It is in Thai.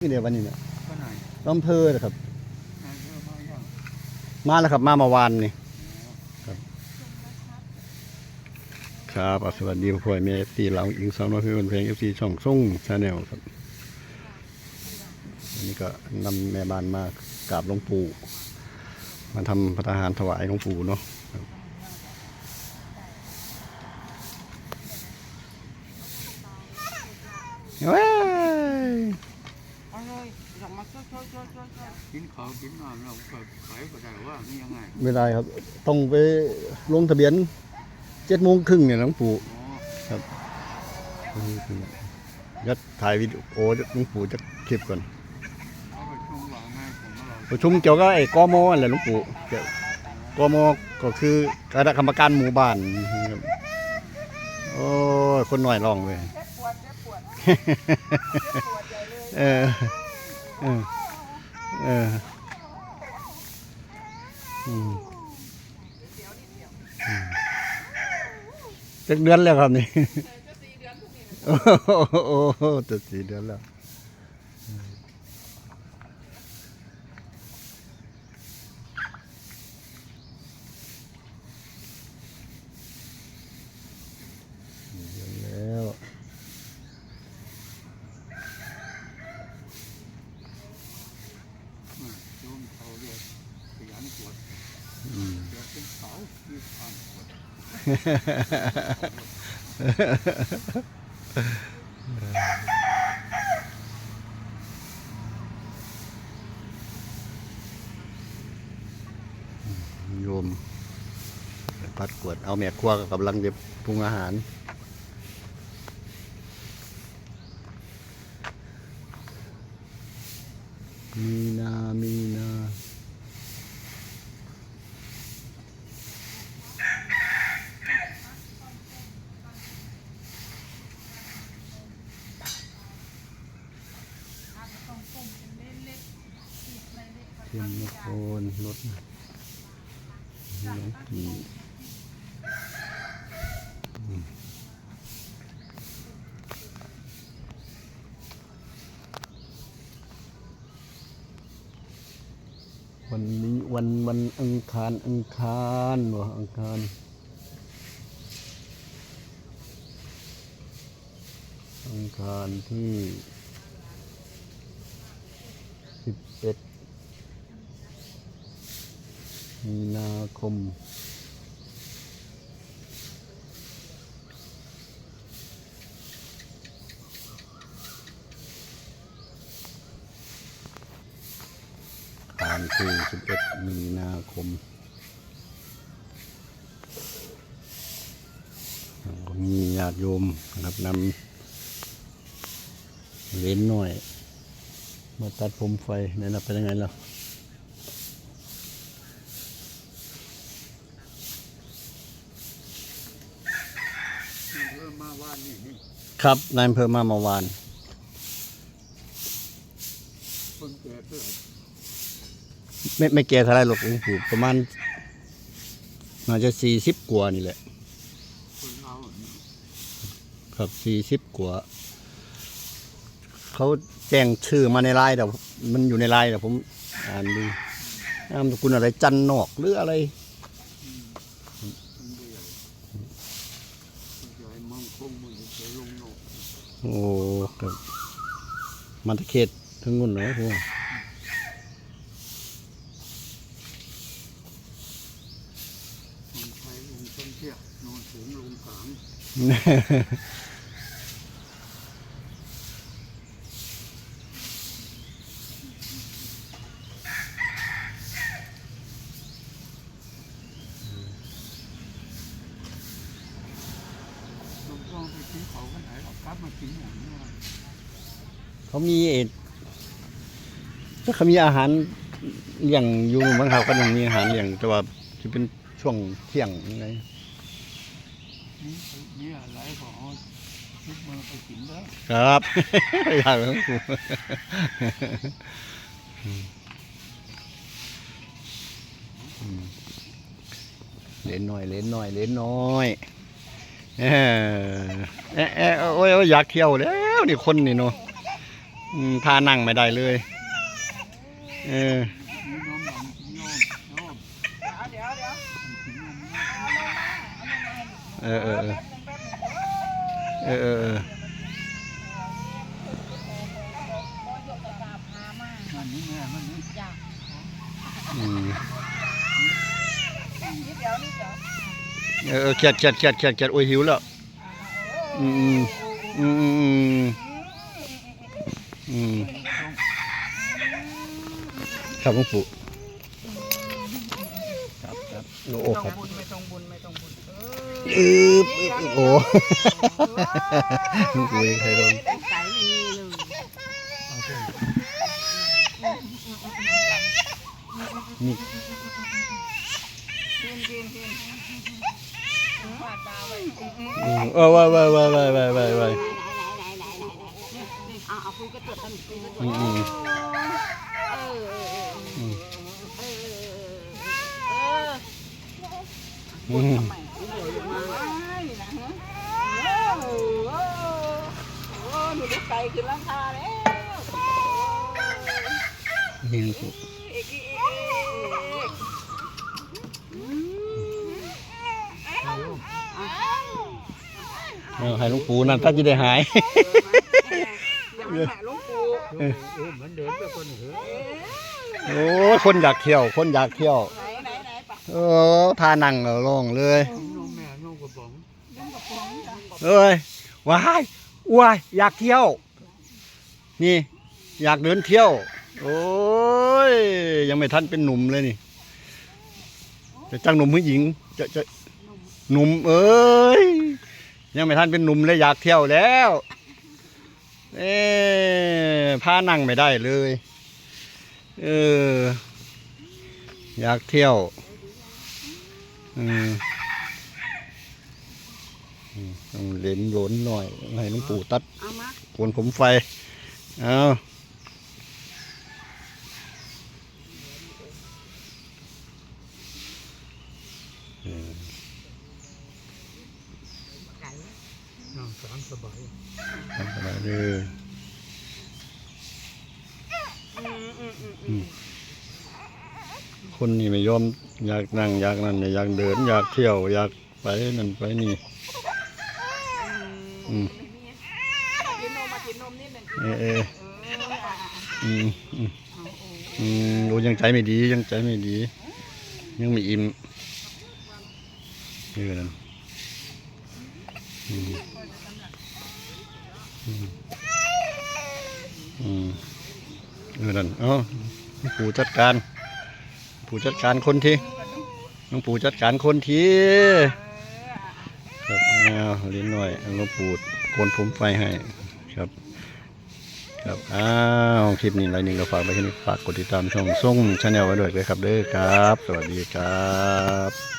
นี่เดี๋ยววันนี้เนี่ยก็ไหนลำเพอนะครับนายเยอะมากยังมาแล้วครับ มาเมาวานนี่ครับ ครับอะสวัสดีพ่อแม่ตีเราอิงสาวน้อยเพื่อนเพลงเอฟซีช่องส่งชาแนลครับวันนี้ก็นำแม่บ้านมากราบหลวงปู่มาทำพระทหารถวายหลวงปู่เนาะครับเว้ย เอา เลยอยากมาช่วยช่วยช่วยช่วยช่วยกินข้าวกินน้ำเราก็ขายก็ได้ว่านี่ยังไงไม่ได้ครับ ต้องไปลงทะเบียนเจ็ดโมงครึ่งเนี่ยหลวงปู่อ๋อยัดถ่ายวิดีโอหลวงปู่จะคลิปก่อนเขาไปชมว่าไงผมว่าเราประชุมเกี่ยวกับไอ้กมอะไรหลวงปู่เกี่ยวกมก็คือคณะกรรมการหมู่บ้านครับโอ้ยคนหน่อยร้องเลยเออเออ เออ เอืมอืมจักเดือนแล้วครับนี่ โอ้โหจะสี่เดือนแล้ว อืมโยมเขาเรียกขยันปวด อืม เดี๋ยวเป็นเสาที่ทางปวด โยมพัดกวด เอาแม่ครัวก็กำลังจะปรุงอาหารมีนามีนา เทียมนค รถน้องกีอืมวันนี้วันวันอังคารอังคารวะอังคารอังคารที่สิบเอ็ด มีนาคม ผ่านที่11มีนาคม มีญาติโยมนะครับนำเลนหน่อย มาตัดผมไฟนี่นนะเป็นยังไงล่ะ นี่เริ่มมาว่านี่นี่ครับนายอำเภอมาเมาวานคนแก่เพื่อไม่ไม่แก่เท่าไรหรอกหลวงปู่ประมาณน่าจะสี่สิบกว่านี่แหละ คนเราเนี่ยครับสี่สิบกว่าเขาแจ้งชื่อมาในไลน์แต่มันอยู่ในไลน์แต่ผมอ่านดูนามสกุลอะไรจันนอกหรืออะไร คนเดียวคนใหญ่เมังคงมันจะลง โนกโอ้ครับมันตะเขตทั้งนู้นเนาะพวกคนไทยลงต้นเทียนอนสูงลงกลางลงต้องไปกินเขากันไหนเรากลับ มากินอย่างนี้ว่าเขามีเอ็ดถ้าเขามีอาหารเลี้ยงอยู่บางเขาก็ยังมีอาหารเลี้ยงแต่ว่าจะเป็นช่วงเที่ยงยังไงนี่นี่อะไรก็เอาชุดมาไปกินแล้วครับอยากหลวงปู่เล่นหน่อยเล่นหน่อยเล่นหน่อย เออเออโอ้ยโอ้ยอยากเที่ยวแล้วนี่คนนี่เนาะพานั่งไม่ได้เลย เออเออเออเออเออออเออมั เดียวนิดเดียวเออเออเขียดเขียดเขียดเขียดเขียดโอ้ยหิวแล้วอืมอืมอืมอืมอืมอืมครับหลวงปู่ครับครับโอ้ไม่ครัอบไม่ต้องบุญไม่ต้องบุญเอออืบอึบอึบโอ้หลวงปู่ใครลงแต่ใสไม่มีเลยเอาเถอะนี่ อืมเออว้ายว้ายว้ายว้ายว้ายว้ายว้ายเอาเอาคุยกระตุ้นกันคุยกระตุ้อืนมอืมเออเอออืมเออเอออืมทำไมเดี๋ยวมานี่นะฮะโอ้โหโอ้หนูได้ไกลขึ้นราคาแล้วนี่หลวงปู่เอกอีเอกอืม เอาให้หลวงปู่นั่นถ้าจะได้หาย อย่ามาแหะหลวงปู่เออเหมือนเดิมแต่คนเหอะโอ้ยคนอยากเที่ยว คนอยากเที่ยว ไหนไหนไหนปะเออพานั่งลงเลยกินนมแม่นมกระป๋องยังกับของจ้ะเอ้ยว้ายว้ายอยากเที่ยว นี่ อยากเดินเที่ยว โอ้ย ยังไม่ทันเป็นหนุ่มเลยนี่ จะจ้างหนุ่มผู้หญิง จะจะหนุ่มเอ้ย ยังไม่ทันเป็นหนุ่มเลยอยากเที่ยวแล้ว เอ้พานั่งไม่ได้เลย เออ อยากเที่ยวอืมต้องเหลนหลนหน่อย ให้หลวงปู่ตัดเอามาโกนผมไฟ เอาเออ ไก่ นั่ง สามสบายทำอะไรเลยอืมอืมอืมอืมคนนี่ไม่ยอมอยากนั่งอยากนั่นเนี่ยอยากเดิน อยากเที่ยว อยากไปนั่นไปนี่อืมกินนมมากินนมนิดหนึ่งเออเออเอออะอืมอืมเอาโอ้อืมดูยังใจไม่ดียังใจไม่ดี ยังไม่อิ่มนี่ก็นั่นอืมอืม อืมนั่นเอ้าหลวงปู่จัดการหลวงปู่จัดการคนทีหลวงปู่จัดการคนทีครับเอาเลี้ยงหน่อยหลวงปู่โกนผมไฟให้ครับครับอ้าวคลิปนี้ไรหนึ่งก็ฝากไปแค่นี้ฝากกดติดตามช่องส่งชาแนลไว้ด้วยเลยครับเด้อครับ สวัสดีครับ